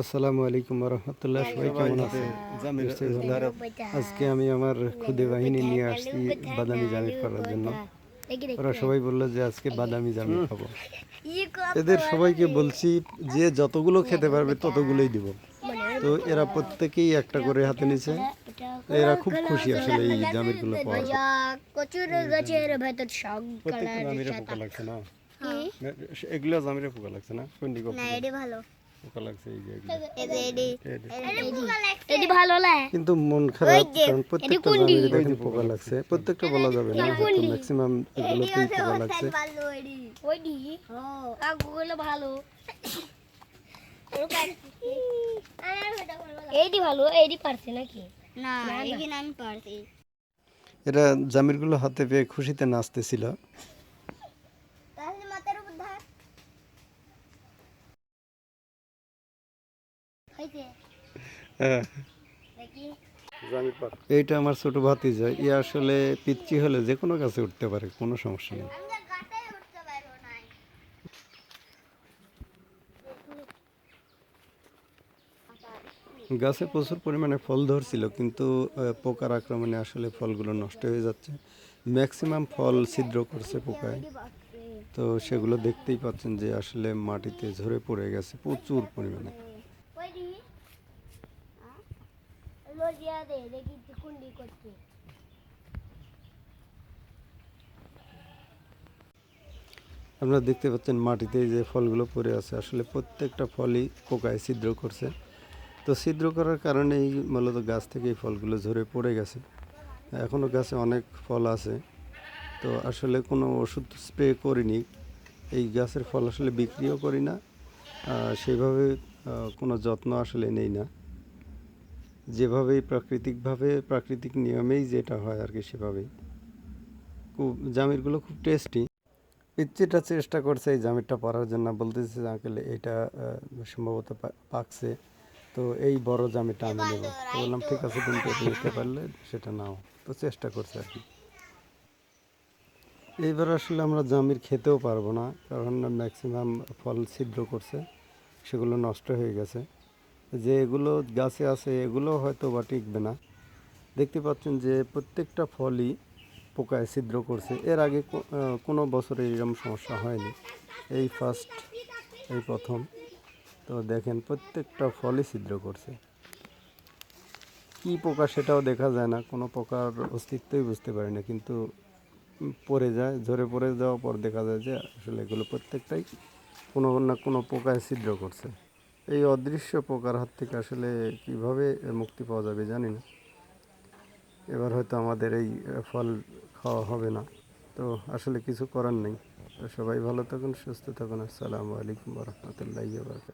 আসসালামু আলাইকুম রহমতুল্লাহ সবাই কেমন ভালো। আজকে আমি আমার খুদে বাহিনী নিয়ে আসছি বাদামি জামি করার জন্য। ওরা সবাই বলল যে আজকে বাদামি জামি খাব। এদের সবাইকে বলছি যে যতগুলো খেতে পারবে ততগুলোই দিব। তো এরা প্রত্যেকেই একটা করে হাতে নিছে। এরা খুব খুশি আসলে এই জামিরগুলো পাওয়ার পর। কচুর গাছের ভেতর সব প্রত্যেকটা জামিরে পোকা লাগছে না? এগুলো জামিরে পোকা লাগছে না? কোনটি না এডি ভালো। পোকা লাগছে এই যে এডি ভালো না কিন্তু মন খারাপ কারণ প্রত্যেকটা জামিরে দেখেন পোকা লাগছে প্রত্যেকটা বলা যাবে না হয়তো ম্যাক্সিমাম এগুলোতেই পোকা লাগছে। ওইডি। ও। কাকুগুলো ভালো। এইডি ভালো এইডি পারছে নাকি? না এখানে আমি পারছি। এরা জামিরগুলো হাতে পেয়ে খুশিতে নাচতেছিল। হইছে এইটা আমার ছোট ভাতিজা। ই আসলে পিচ্ছি হলে যে কোনো গাছে উঠতে পারে, কোনো সমস্যা নেই। গাছে প্রচুর পরিমাণে ফল ধরছিল, কিন্তু পোকার আক্রমণে আসলে ফলগুলো নষ্ট হয়ে যাচ্ছে। ম্যাক্সিমাম ফল ছিদ্র করছে পোকায়। তো সেগুলো দেখতেই পাচ্ছেন যে আসলে মাটিতে ঝরে পড়ে গেছে প্রচুর পরিমাণে ওইডি করতে আপনারা দেখতে পাচ্ছেন মাটিতে যে ফলগুলো পড়ে আছে। আসলে প্রত্যেকটা ফলই পোকায় ছিদ্র করছে। তো ছিদ্র করার কারণেই মূলত গাছ থেকে এই ফলগুলো ঝরে পড়ে গেছে। এখনও গাছে অনেক ফল আছে। তো আসলে কোনো ওষুধ স্প্রে করিনি। এই গাছের ফল আসলে বিক্রিও করি না। আহ, সেইভাবে কোনো যত্ন আসলে নেই না। যেভাবেই প্রাকৃতিকভাবে, প্রাকৃতিক নিয়মেই যেটা হয় আর কি সেভাবেই। খুব, জামিরগুলো খুব টেস্টি পিচ্চিটা চেষ্টা করছে এই জামিরটা পরার জন্য। বলতেছে আঙ্কেল, এটা সম্ভবত পাকছে। তো এই বড় জামিটা আমি নেব। বললাম, ঠিক আছে এটা নিতে পারলে সেটা নাও। তো চেষ্টা করছে আর কি। এইবার আসলে আমরা জামির খেতেও পারব না, কারণ ম্যাক্সিমাম ফল ছিদ্র করছে, সেগুলো নষ্ট হয়ে গেছে। যে এগুলো গাছে আছে, এগুলো হয়তো বা টিকবে না। দেখতে পাচ্ছেন যে প্রত্যেকটা ফলই পোকায় ছিদ্র করছে। এর আগে কোনো বছরে এরকম সমস্যা হয়নি। এই ফার্স্ট এই প্রথম। তো দেখেন, প্রত্যেকটা ফলই ছিদ্র করছে। কি পোকা সেটাও দেখা যায় না। কোনো পোকার অস্তিত্বই বুঝতে পারি না। কিন্তু পড়ে যায়, ঝরে পড়ে যাওয়ার পর দেখা যায় যে আসলে এগুলো প্রত্যেকটাই কোনো না কোনো পোকায় ছিদ্র করছে। এই অদৃশ্য পোকার হাত থেকে আসলে কীভাবে মুক্তি পাওয়া যাবে জানি না। এবার হয়তো আমাদের এই ফল খাওয়া হবে না। তো আসলে কিছু করার নেই। তো সবাই ভালো থাকুন, সুস্থ থাকুন। আসসালামু আলাইকুম রহমতুল্লাহ বারকাত